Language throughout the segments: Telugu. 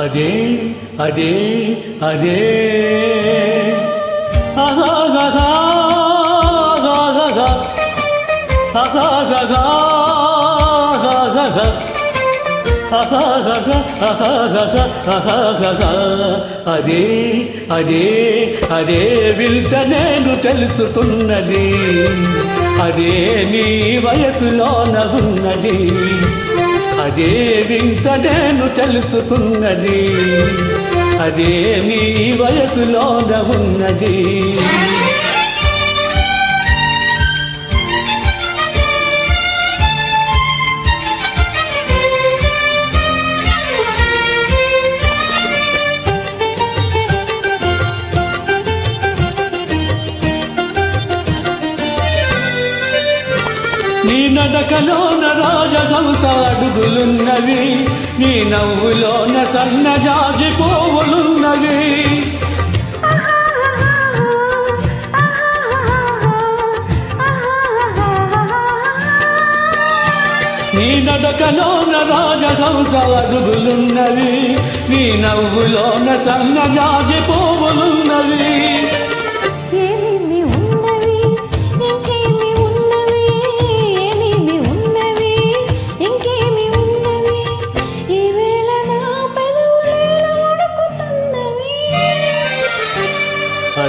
అదే అదే అదే. అదే అదే అదే వింత నేను తెలుసుకున్నది అదే నీ వయసులోన ఉన్నది. అదే వింత తెలుస్తున్నది. అదే నీ వయసులోన ఉన్నది. నడకలోన రాజహంస అడుగులున్నవి నీ నవ్వులోన సన్నజాజి పోవులున్నవి నీ నడకలోన రాజహంస అడుగులున్నవి నీ నవ్వులోన సన్నజాజి పోవు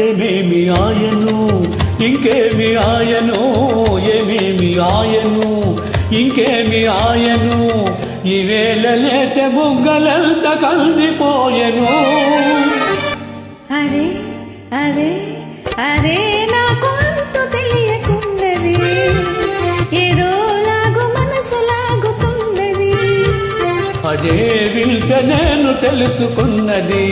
ఏమేమి ఆయను? ఇంకేమి ఆయను? ఏమేమి ఆయను? ఇంకేమి ఆయను? ఈవేళ లేత బుగ్గలంత కలిసిపోయెను అరే అరే అరే నాకు అంతు తెలియకున్నది ఏదో లాగు మనసు లాగుతున్నది అదే వింత నేను తెలుసుకున్నది.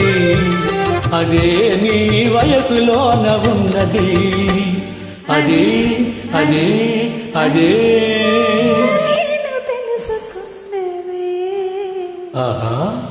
అదే నీ వయసులోన ఉన్నది. అదే అదే అదే. ఆహా.